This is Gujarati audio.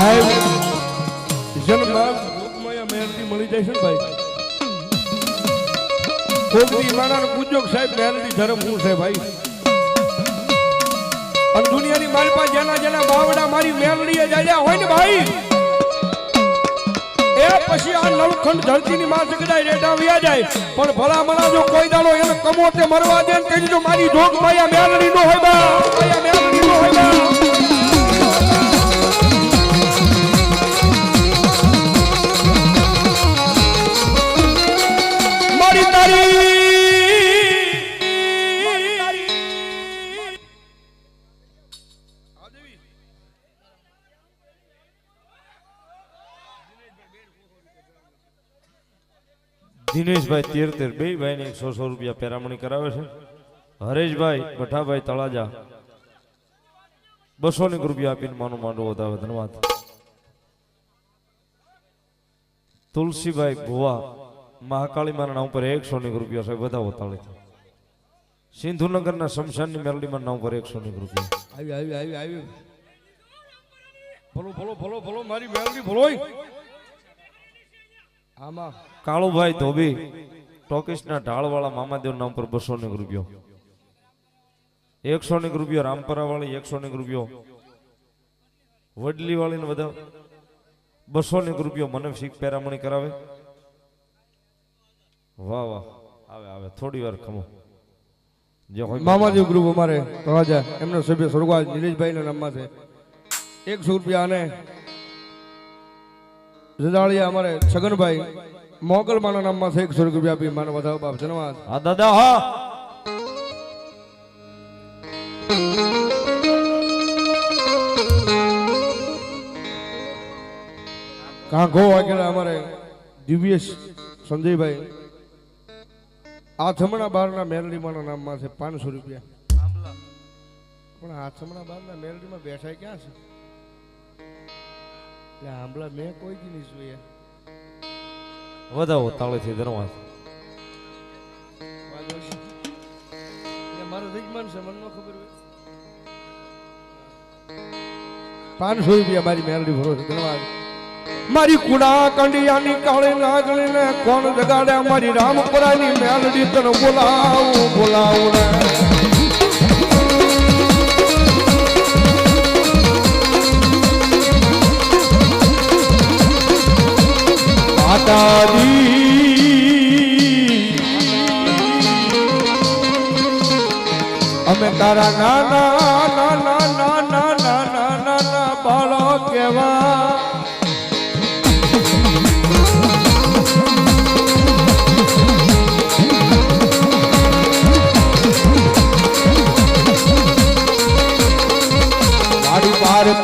સાહેબ જન્મમાં લોકમાયા મહેરથી મળી જાય છે ને ભાઈ. કોકની ઈમાના પૂછજો સાહેબ મહેરથી ધર્મ હું છે ભાઈ? અને દુનિયાની મારી જેના જેના બાવડા મારી મેલડીએ જાય હોય ને ભાઈ? એ પછી આ નવખંડ ધરતીની માં સગડાય રેડા વ્યા જાય. પણ ભલા મળા જો કોઈ દાડો એને કમોતે મરવા દે ને તેની જો મારી જોગ માયા મેલડી નો હોય બા. માયા મેલડી નો હોય બા. દિનેશભાઈ તેર તેર બે ભાઈને એકસો સો રૂપિયા પેરામણી કરાવે છે. હરેશભાઈ ભઠાભાઈ તળાજા. બસો ની રૂપિયા આપીને માનું માંડવો વધાવે. ધન્યવાદ. તુલસીભાઈ ભુવા, મહાકાળી માના નામ પર એકસો ની રૂપિયા સાહેબ બધા વતાળે સિંધુનગરના શમશાનની મેલડીમાં નામ પર એકસો ની રૂપિયા. આવી આવી આવી આવી. ભલો ભલો ભલો ભલો, મારી મેલડી ભલો આમાં કાળુભાઈ ધોબી ટોકીસના ઢાળવાળા મામાદેવ નામ પર બસો ને રૂપિયો. એકસો ને રૂપિયો રામપરા વાળી એકસો ની રૂપિયો વડલી વાળી ને બધા બસો ને રૂપિયો મને શીખ પેરામણી કરાવે. વાહ વાહ. આવે આવે. થોડી વાર ખમો. જે હોય મામાદેવ ગ્રુપ અમારે તળાજા એમના સભ્ય સ્વર્ગવાસ નિલેશભાઈના નામમાં છે. એકસો રૂપિયા અને જદાળિયા અમારે છગનભાઈ મોગલમાના નામમાં છે. એકસો રૂપિયા આપી માનો વધાવો બાપ. ધન્યવાદ. હા દાદા હા. કાંઘો વાગેલા અમારે દિવ્યેશ સંજયભાઈ. આથમણા બારના મેલડીમાના નામમાં છે પાંચસો રૂપિયા. પણ આથમણા બારના મેરડીમાં બેઠા ક્યાં છે? એટલે આંબળા મેં કોઈ નહીં જોયા વધાવો તાળેથી નહીં. મારો જજમાન છે મને ખબર હોય. પાંચસો રૂપિયા મારી મેલડી ભરો છે ધન્યવાદ મારી કુડા કંડિયાની કાળી નાગણી ને કોણ જગાડે મારી રામપુરાની મેલડી તને બોલાવું બોલાવું. ને માતાજી. અમે તારા નાના નાના નાના નાના નાના બાળો કેવા. ભારત